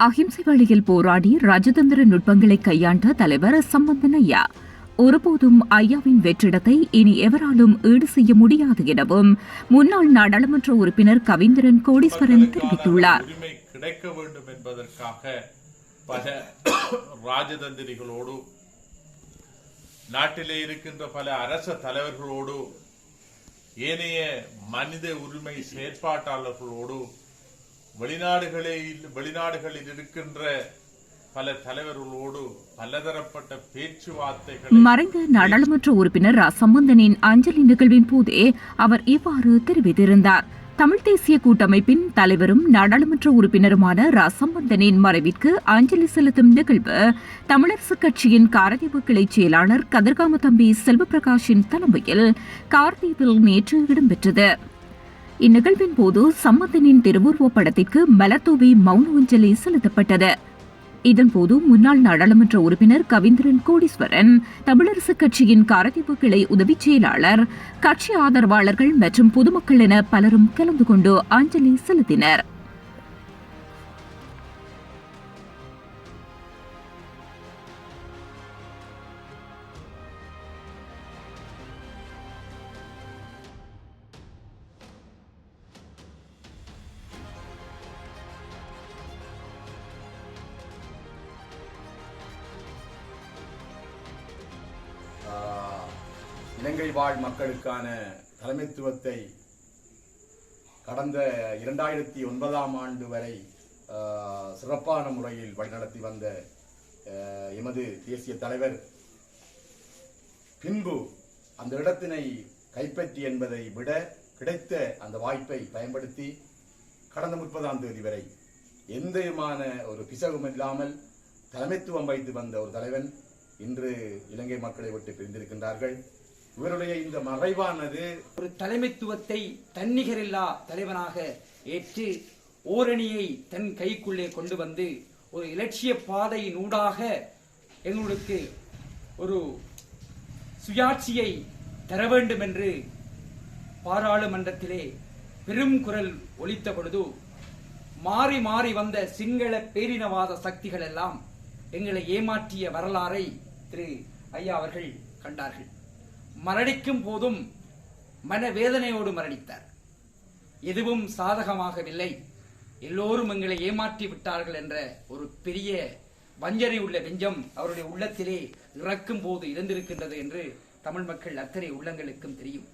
அஹிம்சை வழியில் போராடி ராஜதந்திர நுட்பங்களை கையாண்ட தலைவர் சம்பந்தன் ஐயா. ஒருபோதும் ஐயாவின் வெற்றிடத்தை இனி எவராலும் ஈடு செய்ய முடியாது எனவும் முன்னாள் நாடாளுமன்ற உறுப்பினர் கவிந்திரன் கோடீஸ்வரன் தெரிவித்துள்ளார். கிடைக்க வேண்டும் என்பதற்காக பல ராஜதந்திரிகளோடு நாட்டிலே இருக்கின்ற பல அரச தலைவர்களோடு ஏனைய மனித உரிமை செயற்பாட்டாளர்களோடு வெளிநாடுகளில் வெளிநாடுகளில் இருக்கின்ற பல தலைவர்களோடு பலதரப்பட்ட பேச்சுவார்த்தைகள் மறைந்த நாடாளுமன்ற உறுப்பினர் சம்பந்தனின் அஞ்சலி நிகழ்வின் போதே அவர் இவ்வாறு தெரிவித்திருந்தார். தமிழ் தேசிய கூட்டமைப்பின் தலைவரும் நாடாளுமன்ற உறுப்பினருமான ரா. சம்பந்தனின் மறைவிற்கு அஞ்சலி செலுத்தும் நிகழ்வு தமிழரசுக் கட்சியின் காரதீவு கிளை செயலாளர் கதிர்காம தம்பி செல்வபிரகாஷின் தலைமையில் கார்தீவில் நேற்று இடம்பெற்றது. இந்நிகழ்வின் போது சம்மதனின் திருவுருவப் படத்திற்கு மலத்தூவி மௌன அஞ்சலி செலுத்தப்பட்டது. இதன்போது முன்னாள் நாடாளுமன்ற உறுப்பினர் கவிந்திரன் கோடீஸ்வரன் தமிழரசுக் கட்சியின் காரதீவு கிளை உதவிச் செயலாளர் கட்சி ஆதரவாளர்கள் மற்றும் பொதுமக்கள் என பலரும் கலந்து கொண்டு அஞ்சலி செலுத்தினர். இலங்கை வாழ் மக்களுக்கான தலைமைத்துவத்தை கடந்த இரண்டாயிரத்தி ஒன்பதாம் ஆண்டு வரை ஆஹ், சிறப்பான முறையில் வழிநடத்தி வந்த எமது தேசிய தலைவர். பின்பு அந்த இடத்தினை கைப்பற்றி என்பதை விட கிடைத்த அந்த வாய்ப்பை பயன்படுத்தி கடந்த முப்பதாம் தேதி வரை எந்த விதமான ஒரு பிசகும் இல்லாமல் தலைமைத்துவம் வைத்து வந்த ஒரு தலைவன் இன்று இலங்கை மக்களை விட்டு பிரிந்திருக்கின்றார்கள். இவருடைய இந்த மறைவானது ஒரு தலைமைத்துவத்தை தன்னிகரில்லா தலைவனாக ஏற்று ஓரணியை தன் கைக்குள்ளே கொண்டு வந்து ஒரு இலட்சிய பாதையினூடாக எங்களுக்கு ஒரு சுயாட்சியை தர வேண்டும் என்று பாராளுமன்றத்திலே பெரும் குரல் ஒலித்த பொழுது மாறி மாறி வந்த சிங்கள பேரினவாத சக்திகள் எல்லாம் எங்களை ஏமாற்றிய வரலாறை திரு ஐயா அவர்கள் கண்டார்கள். மரணிக்கும் போதும் மனவேதனையோடு மரணித்தார். எதுவும் சாதகமாகவில்லை. எல்லோரும் எங்களை ஏமாற்றி விட்டார்கள் என்ற ஒரு பெரிய வஞ்சனை உள்ள நெஞ்சம் அவருடைய உள்ளத்திலே இறக்கும் போது இருந்திருக்கின்றது என்று தமிழ் மக்கள் அத்தனை உள்ளங்களுக்கும் தெரியும்.